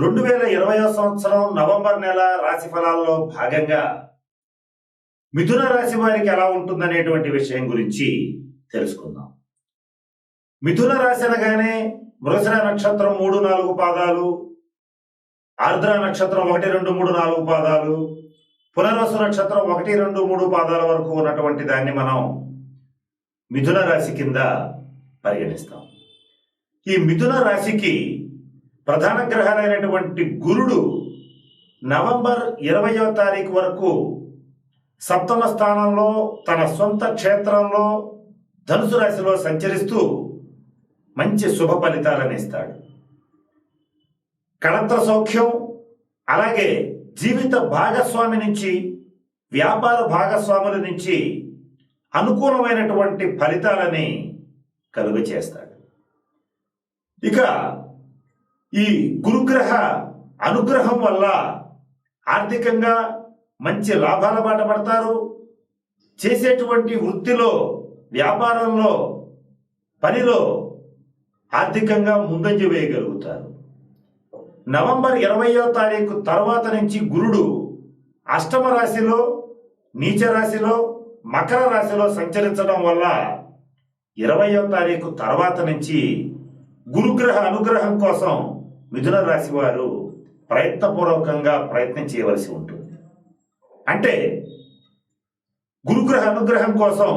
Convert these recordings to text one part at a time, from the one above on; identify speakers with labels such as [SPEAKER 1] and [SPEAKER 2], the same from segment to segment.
[SPEAKER 1] రెండు వేల ఇరవయో సంవత్సరం నవంబర్ నెల రాశి ఫలాల్లో భాగంగా మిథున రాశి వారికి ఎలా ఉంటుందనేటువంటి విషయం గురించి తెలుసుకుందాం. మిథున రాశి అనగానే మృగశిర నక్షత్రం మూడు నాలుగు పాదాలు ఆర్ద్ర నక్షత్రం ఒకటి రెండు మూడు నాలుగు పాదాలు పునర్వసు నక్షత్రం ఒకటి రెండు మూడు పాదాల వరకు ఉన్నటువంటి దాన్ని మనం మిథున రాశి కింద పరిగణిస్తాం. ఈ మిథున రాశికి ప్రధాన గ్రహాలైనటువంటి గురుడు నవంబర్ ఇరవయో తారీఖు వరకు సప్తమ స్థానంలో తన సొంత క్షేత్రంలో ధనుసు రాశిలో సంచరిస్తూ మంచి శుభ ఫలితాలను ఇస్తాడు. కళత్ర సౌఖ్యం అలాగే జీవిత భాగస్వామి నుంచి వ్యాపార భాగస్వాముల నుంచి అనుకూలమైనటువంటి ఫలితాలని కలుగ చేస్తాడు ఇక ఈ గురుగ్రహ అనుగ్రహం వల్ల ఆర్థికంగా మంచి లాభాల బాట పడతారు. చేసేటువంటి వృత్తిలో వ్యాపారంలో పనిలో ఆర్థికంగా ముందంజ వేయగలుగుతారు. నవంబర్ ఇరవయో తారీఖు తర్వాత నుంచి గురుడు అష్టమ రాశిలో నీచ రాశిలో మకర రాశిలో సంచరించడం వల్ల ఇరవయో తారీఖు తర్వాత నుంచి గురుగ్రహ అనుగ్రహం కోసం మిథున రాశి వారు ప్రయత్నపూర్వకంగా ప్రయత్నం చేయవలసి ఉంటుంది. అంటే గురుగ్రహ అనుగ్రహం కోసం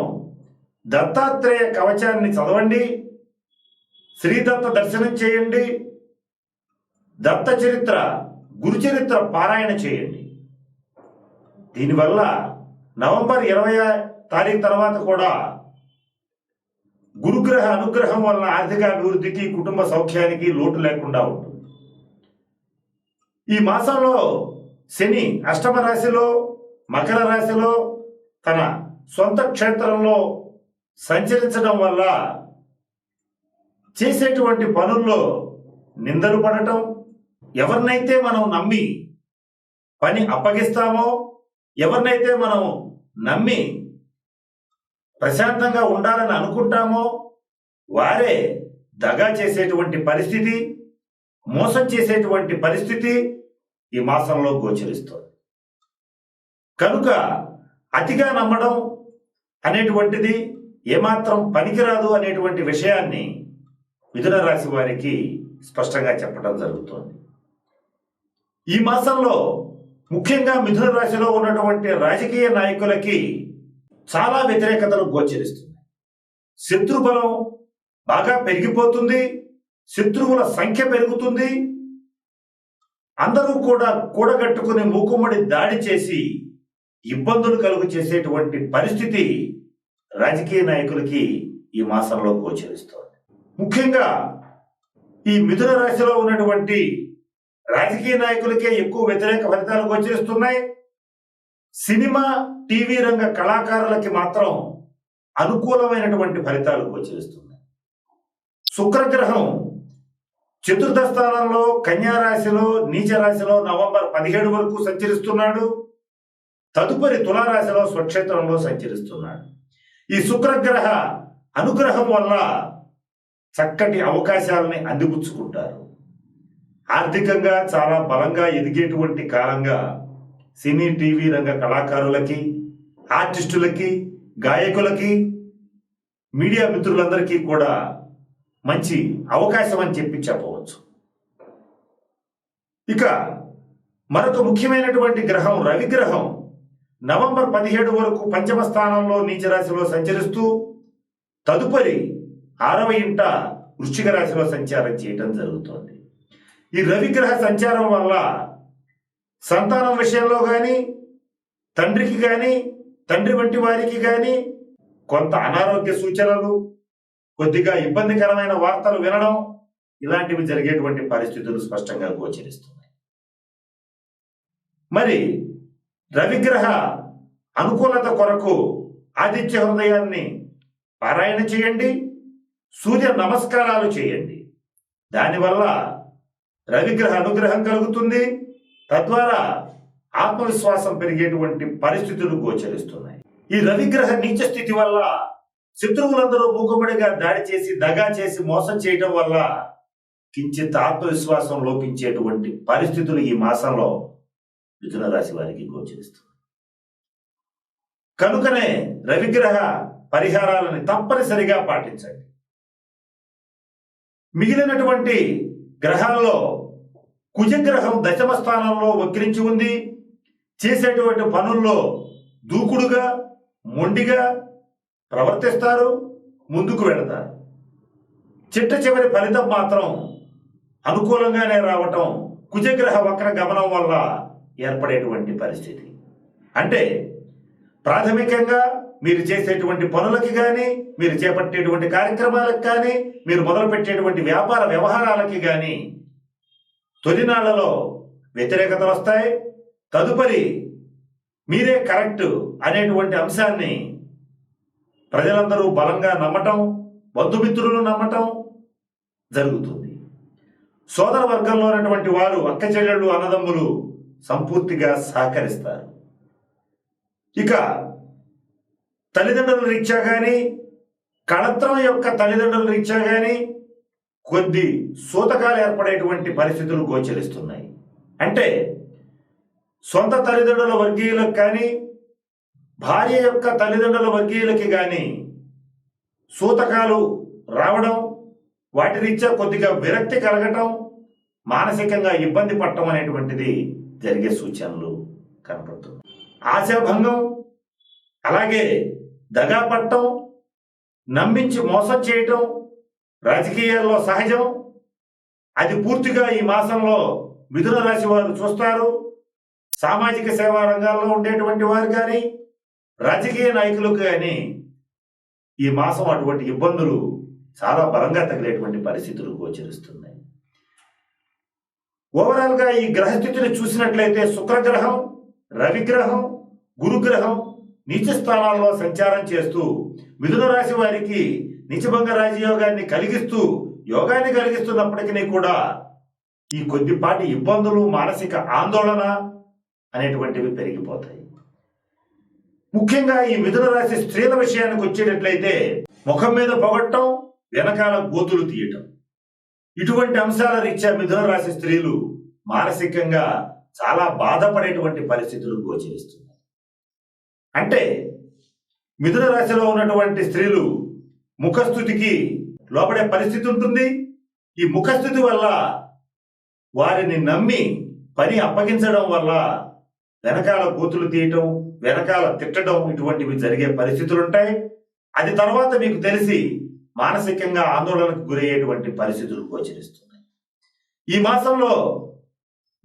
[SPEAKER 1] దత్తాత్రేయ కవచాన్ని చదవండి శ్రీదత్త దర్శనం చేయండి దత్త చరిత్ర గురుచరిత్ర పారాయణ చేయండి. దీనివల్ల నవంబర్ ఇరవై తారీఖు తర్వాత కూడా గురుగ్రహ అనుగ్రహం వలన ఆర్థిక అభివృద్ధికి కుటుంబ సౌఖ్యానికి లోటు లేకుండా ఉంటుంది. ఈ మాసంలో శని అష్టమ రాశిలో మకర రాశిలో తన సొంత క్షేత్రంలో సంచరించడం వల్ల చేసేటువంటి పనుల్లో నిందలు పడటం ఎవరినైతే మనం నమ్మి పని అప్పగిస్తామో ఎవరినైతే మనం నమ్మి ప్రశాంతంగా ఉండాలని అనుకుంటామో వారే దగా చేసేటువంటి పరిస్థితి మోసం చేసేటువంటి పరిస్థితి ఈ మాసంలో గోచరిస్తుంది. కనుక అతిగా నమ్మడం అనేటువంటిది ఏమాత్రం పనికిరాదు అనేటువంటి విషయాన్ని మిథున రాశి వారికి స్పష్టంగా చెప్పడం జరుగుతోంది. ఈ మాసంలో ముఖ్యంగా మిథున రాశిలో ఉన్నటువంటి రాజకీయ నాయకులకి చాలా వ్యతిరేకతలు గోచరిస్తున్నాయి. శత్రుబలం బాగా పెరిగిపోతుంది. శత్రువుల సంఖ్య పెరుగుతుంది. అందరూ కూడా కూడగట్టుకుని మూకుమ్మడి దాడి చేసి ఇబ్బందులు కలుగు చేసేటువంటి పరిస్థితి రాజకీయ నాయకులకి ఈ మాసంలో గోచరిస్తోంది. ముఖ్యంగా ఈ మిథున రాశిలో ఉన్నటువంటి రాజకీయ నాయకులకే ఎక్కువ వ్యతిరేక ఫలితాలు గోచరిస్తున్నాయి. సినిమా టీవీ రంగ కళాకారులకి మాత్రం అనుకూలమైనటువంటి ఫలితాలు గోచరిస్తున్నాయి. శుక్రగ్రహం చతుర్థ స్థానంలో కన్యా రాశిలో నీచ రాశిలో నవంబర్ పదిహేడు వరకు సంచరిస్తున్నాడు. తదుపరి తులారాశిలో స్వక్షేత్రంలో సంచరిస్తున్నాడు. ఈ శుక్రగ్రహ అనుగ్రహం వల్ల చక్కటి అవకాశాలని అందిపుచ్చుకుంటారు. ఆర్థికంగా చాలా బలంగా ఎదిగేటువంటి కాలంగా సినీ టీవీ రంగ కళాకారులకి ఆర్టిస్టులకి గాయకులకి మీడియా మిత్రులందరికీ కూడా మంచి అవకాశం అని చెప్పి చెప్పవచ్చు ఇక మరొక ముఖ్యమైనటువంటి గ్రహం రవిగ్రహం నవంబర్ పదిహేడు వరకు పంచమ స్థానంలో నీచరాశిలో సంచరిస్తూ తదుపరి ఆరవ ఇంట వృశ్చిక రాశిలో సంచారం చేయటం జరుగుతోంది. ఈ రవిగ్రహ సంచారం వల్ల సంతానం విషయంలో కానీ తండ్రికి కానీ తండ్రి వంటి వారికి కానీ కొంత అనారోగ్య సూచనలు కొద్దిగా ఇబ్బందికరమైన వార్తలు వినడం ఇలాంటివి జరిగేటువంటి పరిస్థితులు స్పష్టంగా గోచరిస్తున్నాయి. మరి రవిగ్రహ అనుకూలత కొరకు ఆదిత్య హృదయాన్ని పారాయణ చేయండి సూర్య నమస్కారాలు చేయండి. దానివల్ల రవిగ్రహ అనుగ్రహం కలుగుతుంది. తద్వారా ఆత్మవిశ్వాసం పెరిగేటువంటి పరిస్థితులు గోచరిస్తున్నాయి. ఈ రవిగ్రహ నీచ స్థితి వల్ల శత్రువులందరూ మూకుబడిగా దాడి చేసి దగా చేసి మోసం చేయటం వల్ల కించిత్ ఆత్మవిశ్వాసం లోపించేటువంటి పరిస్థితులు ఈ మాసంలో మిథున రాశి వారికి గోచరిస్తుంది కనుకనే రవిగ్రహ పరిహారాలని తప్పనిసరిగా పాటించండి. మిగిలినటువంటి గ్రహాల్లో కుజగ్రహం దశమ స్థానంలో వక్రించి ఉంది. చేసేటువంటి పనుల్లో దూకుడుగా మొండిగా ప్రవర్తిస్తారు ముందుకు వెళతారు. చిట్ట చివరి ఫలితం మాత్రం అనుకూలంగానే రావటం కుజగ్రహ వక్ర గమనం వల్ల ఏర్పడేటువంటి పరిస్థితి. అంటే ప్రాథమికంగా మీరు చేసేటువంటి పనులకి కానీ మీరు చేపట్టేటువంటి కార్యక్రమాలకు కానీ మీరు మొదలుపెట్టేటువంటి వ్యాపార వ్యవహారాలకి కానీ తొలినాళ్ళలో వ్యతిరేకతలు వస్తాయి. తదుపరి మీరే కరెక్ట్ అనేటువంటి అంశాన్ని ప్రజలందరూ బలంగా నమ్మటం బంధుమిత్రులు నమ్మటం జరుగుతుంది. సోదర వర్గంలో ఉన్నటువంటి వారు అక్క చెల్లెళ్ళు అన్నదమ్ములు సంపూర్తిగా సహకరిస్తారు. ఇక తల్లిదండ్రుల రీత్యా కానీ కళత్రం యొక్క తల్లిదండ్రుల రీత్యా కానీ కొద్ది సూతకాలు ఏర్పడేటువంటి పరిస్థితులు గోచరిస్తున్నాయి. అంటే సొంత తల్లిదండ్రుల వర్గీయులకు కానీ భార్య యొక్క తల్లిదండ్రుల వర్గీయులకి కానీ సూతకాలు రావడం వాటి రీత్యా కొద్దిగా విరక్తి కలగటం మానసికంగా ఇబ్బంది పడటం అనేటువంటిది జరిగే సూచనలు కనపడుతుంది ఆశాభంగం అలాగే దగా పట్టడం నమ్మించి మోసం చేయటం రాజకీయాల్లో సహజం. అది పూర్తిగా ఈ మాసంలో మిథున రాశి వారు చూస్తారు. సామాజిక సేవా రంగాల్లో ఉండేటువంటి వారు కానీ రాజకీయ నాయకులకు కానీ ఈ మాసం అటువంటి ఇబ్బందులు చాలా బలంగా తగిలేటువంటి పరిస్థితులు గోచరిస్తున్నాయి. ఓవరాల్గా ఈ గ్రహస్థితిని చూసినట్లయితే శుక్రగ్రహం రవిగ్రహం గురుగ్రహం నీచ స్థానాల్లో సంచారం చేస్తూ మిథున రాశి వారికి నిజభంగ రాజయోగాన్ని కలిగిస్తూ యోగాన్ని కలిగిస్తున్నప్పటికీ కూడా ఈ కొద్దిపాటి ఇబ్బందులు మానసిక ఆందోళన అనేటువంటివి పెరిగిపోతాయి. ముఖ్యంగా ఈ మిథున రాశి స్త్రీల విషయానికి వచ్చేటట్లయితే ముఖం మీద పొగట్టం వెనకాల గోతులు తీయటం. ఇటువంటి అంశాల రీత్యా మిథున రాశి స్త్రీలు మానసికంగా చాలా బాధపడేటువంటి పరిస్థితులు గోచరిస్తున్నాయి. అంటే మిథున రాశిలో ఉన్నటువంటి స్త్రీలు ముఖస్థుతికి లోపడే పరిస్థితి ఉంటుంది. ఈ ముఖస్థుతి వల్ల వారిని నమ్మి పని అప్పగించడం వల్ల వెనకాల బూతులు తీయటం వెనకాల తిట్టడం ఇటువంటివి జరిగే పరిస్థితులు ఉంటాయి అది తర్వాత మీకు తెలిసి మానసికంగా ఆందోళనకు గురయ్యేటువంటి పరిస్థితులు గోచరిస్తున్నాయి. ఈ మాసంలో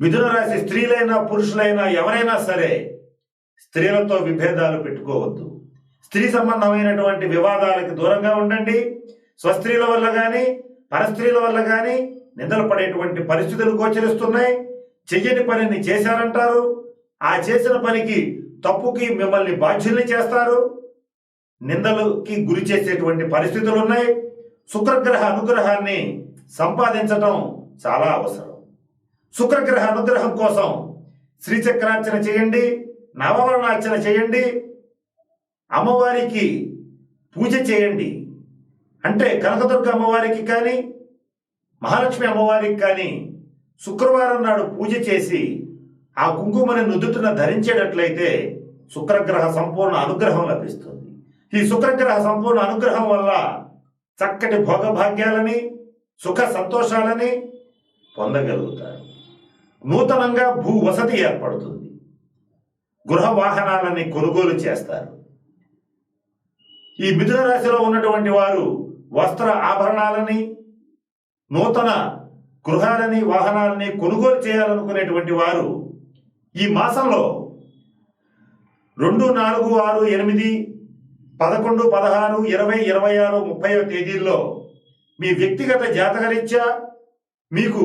[SPEAKER 1] మిథున రాశి స్త్రీలైనా పురుషులైనా ఎవరైనా సరే స్త్రీలతో విభేదాలు పెట్టుకోవద్దు. స్త్రీ సంబంధమైనటువంటి వివాదాలకు దూరంగా ఉండండి. స్వస్త్రీల వల్ల కానీ పరస్త్రీల వల్ల కానీ నిందలు పడేటువంటి పరిస్థితులు గోచరిస్తున్నాయి. చెయ్యని పనిని చేశారంటారు. ఆ చేసిన పనికి తప్పుకి మిమ్మల్ని బాధ్యుల్ని చేస్తారు. నిందలకి గురి చేసేటువంటి పరిస్థితులు ఉన్నాయి శుక్రగ్రహ అనుగ్రహాన్ని సంపాదించటం చాలా అవసరం. శుక్రగ్రహ అనుగ్రహం కోసం శ్రీచక్రార్చన చేయండి నవవర్ణార్చన చేయండి అమ్మవారికి పూజ చేయండి. అంటే కనకదుర్గ అమ్మవారికి కానీ మహాలక్ష్మి అమ్మవారికి కానీ శుక్రవారం నాడు పూజ చేసి ఆ కుంకుమని నుదుటిన ధరించేటట్లయితే శుక్రగ్రహ సంపూర్ణ అనుగ్రహం లభిస్తుంది. ఈ శుక్రగ్రహ సంపూర్ణ అనుగ్రహం వల్ల చక్కటి భోగభాగ్యాలని సుఖ సంతోషాలని పొందగలుగుతారు. నూతనంగా భూ వసతి ఏర్పడుతుంది. గృహ వాహనాలని కొనుగోలు చేస్తారు. ఈ మిథున రాశిలో ఉన్నటువంటి వారు వస్త్ర ఆభరణాలని నూతన గృహాలని వాహనాలని కొనుగోలు చేయాలనుకునేటువంటి వారు ఈ మాసంలో రెండు నాలుగు ఆరు ఎనిమిది పదకొండు పదహారు ఇరవై ఇరవై ఆరు ముప్పై తేదీల్లో మీ వ్యక్తిగత జాతకరీత్యా మీకు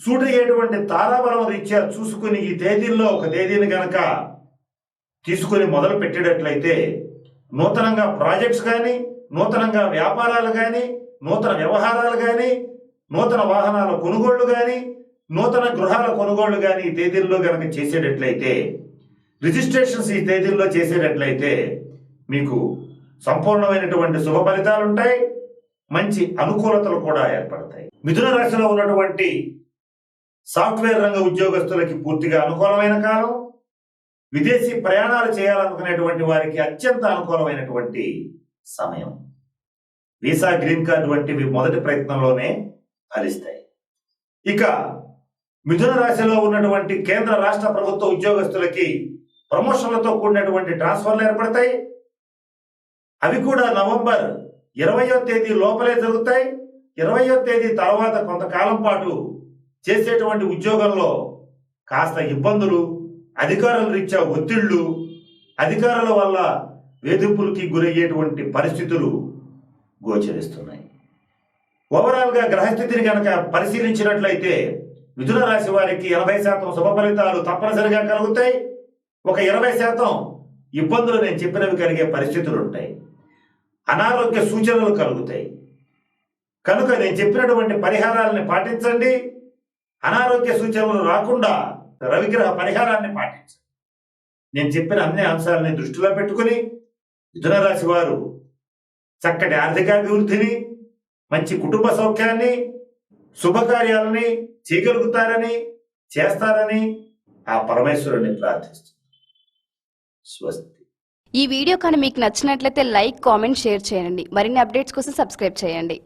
[SPEAKER 1] సూటయ్యేటువంటి తారాబలం రీత్యా చూసుకుని ఈ తేదీల్లో ఒక తేదీని గనక తీసుకుని మొదలు పెట్టేటట్లయితే నూతనంగా ప్రాజెక్ట్స్ కానీ నూతనంగా వ్యాపారాలు కానీ నూతన వ్యవహారాలు కానీ నూతన వాహనాల కొనుగోళ్ళు కానీ నూతన గృహాల కొనుగోళ్ళు కానీ ఈ తేదీల్లో కనుక చేసేటట్లయితే రిజిస్ట్రేషన్స్ ఈ తేదీల్లో చేసేటట్లయితే మీకు సంపూర్ణమైనటువంటి శుభ ఫలితాలు ఉంటాయి మంచి అనుకూలతలు కూడా ఏర్పడతాయి. మిథున రాశిలో ఉన్నటువంటి సాఫ్ట్వేర్ రంగ ఉద్యోగస్తులకి పూర్తిగా అనుకూలమైన కాలం విదేశీ ప్రయాణాలు చేయాలనుకునేటువంటి వారికి అత్యంత అనుకూలమైనటువంటి సమయం. వీసా గ్రీన్ కార్డు వంటివి మొదటి ప్రయత్నంలోనే ఫలిస్తాయి. ఇక మిథున రాశిలో ఉన్నటువంటి కేంద్ర రాష్ట్ర ప్రభుత్వ ఉద్యోగస్తులకి ప్రమోషన్లతో కూడినటువంటి ట్రాన్స్ఫర్లు ఏర్పడతాయి. అవి కూడా నవంబర్ ఇరవయో తేదీ లోపలే జరుగుతాయి. ఇరవయో తేదీ తర్వాత కొంతకాలం పాటు చేసేటువంటి ఉద్యోగంలో కాస్త ఇబ్బందులు అధికారుల రీత్యా ఒత్తిళ్ళు అధికారుల వల్ల వేధింపులకి గురయ్యేటువంటి పరిస్థితులు గోచరిస్తున్నాయి. ఓవరాల్గా గ్రహస్థితిని కనుక పరిశీలించినట్లయితే మిథున రాశి వారికి ఎనభై శాతం శుభ ఫలితాలు తప్పనిసరిగా కలుగుతాయి. ఒక ఇరవై శాతం ఇబ్బందులు నేను చెప్పినవి కలిగే పరిస్థితులు ఉంటాయి. అనారోగ్య సూచనలు కలుగుతాయి. కనుక నేను చెప్పినటువంటి పరిహారాలని పాటించండి. అనారోగ్య సూచనలు రాకుండా రవిగ్రహ పరిహారాన్ని పాటించండి. నేను చెప్పిన అన్ని అంశాలని దృష్టిలో పెట్టుకుని మిథున రాశి వారు చక్కటి ఆర్థికాభివృద్ధిని మంచి కుటుంబ సౌఖ్యాన్ని శుభకార్యాలని చేయగలుగుతారని చేస్తారని ఆ పరమేశ్వరుని ప్రార్థిస్తుంది స్వస్తి.
[SPEAKER 2] ఈ వీడియో కానీ మీకు నచ్చినట్లయితే లైక్ కామెంట్ షేర్ చేయండి. మరిన్ని అప్డేట్స్ కోసం సబ్స్క్రైబ్ చేయండి.